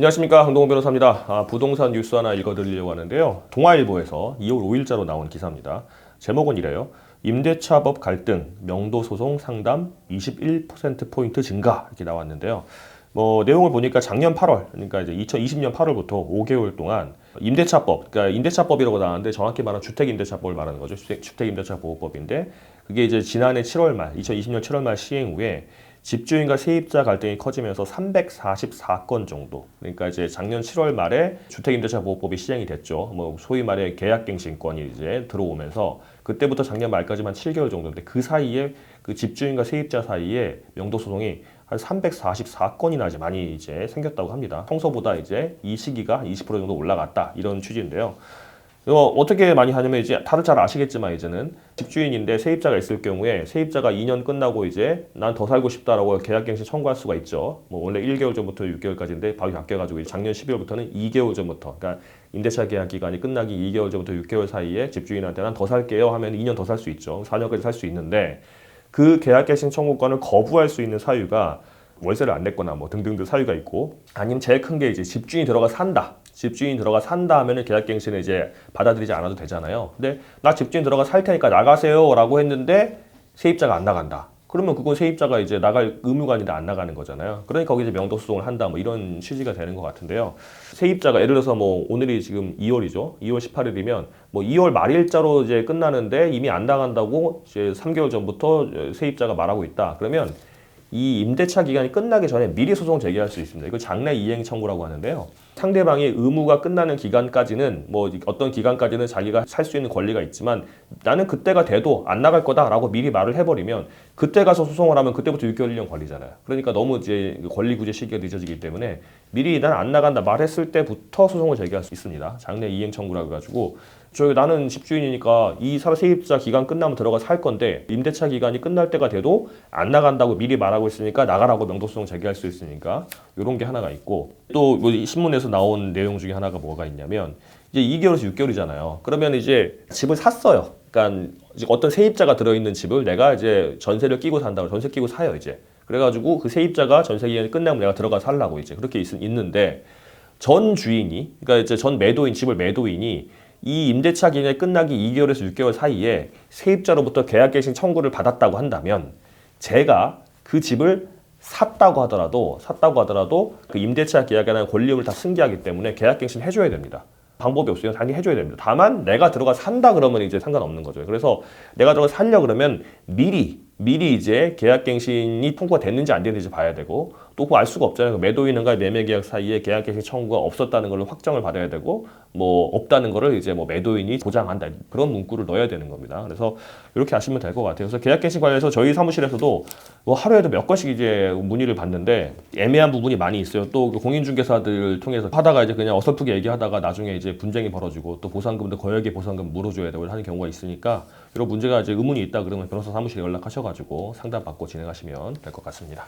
안녕하십니까 황동호 변호사입니다. 아, 부동산 뉴스 하나 읽어드리려고 하는데요. 동아일보에서 2월 5일자로 나온 기사입니다. 제목은 이래요. 임대차법 갈등, 명도 소송 상담 21% 포인트 증가 이렇게 나왔는데요. 뭐 내용을 보니까 작년 8월, 그러니까 이제 2020년 8월부터 5개월 동안 임대차법, 그러니까 임대차법이라고 나왔는데 정확히 말하면 주택임대차법을 말하는 거죠. 주택, 주택임대차 보호법인데 그게 이제 지난해 7월 말, 2020년 7월 말 시행 후에 집주인과 세입자 갈등이 커지면서 344건 정도. 그러니까 이제 작년 7월 말에 주택임대차보호법이 시행이 됐죠. 뭐 소위 말해 계약갱신권이 이제 들어오면서 그때부터 작년 말까지만 7개월 정도인데 그 사이에 그 집주인과 세입자 사이에 명도 소송이 한 344건이나 이제 많이 이제 생겼다고 합니다. 평소보다 이제 이 시기가 20% 정도 올라갔다 이런 취지인데요. 이거 어떻게 많이 하냐면 이제 다들 잘 아시겠지만 이제는 집주인인데 세입자가 있을 경우에 세입자가 2년 끝나고 이제 난 더 살고 싶다라고 계약갱신 청구할 수가 있죠. 뭐 원래 1개월 전부터 6개월까지인데 바로 바뀌어가지고 작년 12월부터는 2개월 전부터 그러니까 임대차 계약 기간이 끝나기 2개월 전부터 6개월 사이에 집주인한테 난 더 살게요 하면 2년 더 살 수 있죠. 4년까지 살 수 있는데 그 계약갱신 청구권을 거부할 수 있는 사유가 월세를 안 냈거나 뭐 등등등 사유가 있고 아니면 제일 큰 게 이제 집주인이 들어가 산다. 집주인 들어가 산다 하면은 계약갱신을 이제 받아들이지 않아도 되잖아요. 근데 나 집주인 들어가 살 테니까 나가세요라고 했는데 세입자가 안 나간다. 그러면 그건 세입자가 이제 나갈 의무가 아닌데 안 나가는 거잖아요. 그러니까 거기 이제 명도 소송을 한다 뭐 이런 취지가 되는 것 같은데요. 세입자가 예를 들어서 뭐 오늘이 지금 2월이죠. 2월 18일이면 뭐 2월 말일자로 이제 끝나는데 이미 안 나간다고 이제 3개월 전부터 세입자가 말하고 있다. 그러면 이 임대차 기간이 끝나기 전에 미리 소송 제기할 수 있습니다. 이거 장래 이행 청구라고 하는데요. 상대방이 의무가 끝나는 기간까지는 뭐 어떤 기간까지는 자기가 살 수 있는 권리가 있지만 나는 그때가 돼도 안 나갈 거다라고 미리 말을 해버리면 그때 가서 소송을 하면 그때부터 6개월 1년 걸리잖아요. 그러니까 너무 이제 권리 구제 시기가 늦어지기 때문에 미리 난 안 나간다 말했을 때부터 소송을 제기할 수 있습니다. 장래 이행 청구라고 해가지고 저희 나는 집주인이니까 이 사- 세입자 기간 끝나면 들어가 살 건데 임대차 기간이 끝날 때가 돼도 안 나간다고 미리 말하고 있으니까 나가라고 명도소송 제기할 수 있으니까 이런 게 하나가 있고 또 뭐 신문에서 나온 내용 중에 하나가 뭐가 있냐면 이제 2개월에서 6개월이잖아요. 그러면 이제 집을 샀어요. 그러니까 어떤 세입자가 들어있는 집을 내가 이제 전세를 끼고 산다고 전세 끼고 사요 이제. 그래가지고 그 세입자가 전세 기간이 끝나면 내가 들어가 살라고 이제 그렇게 있, 있는데 전 주인이 그러니까 이제 전 매도인 집을 매도인이 이 임대차 기간이 끝나기 2개월에서 6개월 사이에 세입자로부터 계약갱신 청구를 받았다고 한다면 제가 그 집을 샀다고 하더라도 샀다고 하더라도 그 임대차 계약에 대한 권리금을 다 승계하기 때문에 계약갱신 해줘야 됩니다. 방법이 없어요. 당연히 해줘야 됩니다. 다만 내가 들어가 산다 그러면 이제 상관없는 거죠. 그래서 내가 들어가 살려 그러면 미리 미리 이제 계약갱신이 통과가 됐는지 안 됐는지 봐야 되고 또 그거 알 수가 없잖아요. 그 매도인과 매매계약 사이에 계약갱신 청구가 없었다는 걸로 확정을 받아야 되고 뭐 없다는 거를 이제 뭐 매도인이 보장한다 그런 문구를 넣어야 되는 겁니다. 그래서 이렇게 아시면 될 것 같아요. 그래서 계약갱신 관련해서 저희 사무실에서도 뭐 하루에도 몇 건씩 이제 문의를 받는데 애매한 부분이 많이 있어요. 또그 공인중개사들 통해서 하다가 이제 그냥 어설프게 얘기하다가 나중에 이제 분쟁이 벌어지고 또 보상금도 거액의 보상금 물어줘야 되고 하는 경우가 있으니까 이런 문제가 이제 의문이 있다 그러면 변호사 사무실에 연락하셔가지고 상담 받고 진행하시면 될 것 같습니다.